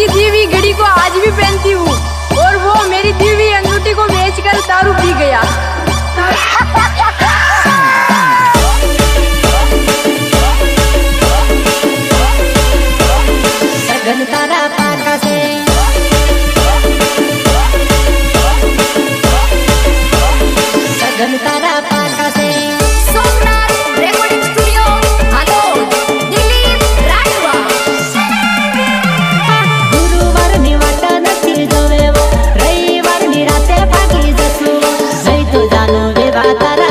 की दी हुई घड़ी को आज भी पहनती हूँ और वो मेरी दी हुई अंगूठी को बेचकर दारू पी गया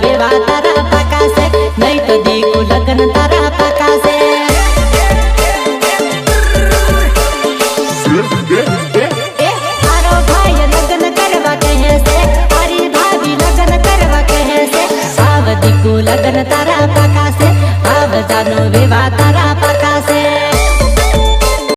વિવાહ તારા પાકાશે નહીં તો દીકુ લગ્ન તારા પાકાશે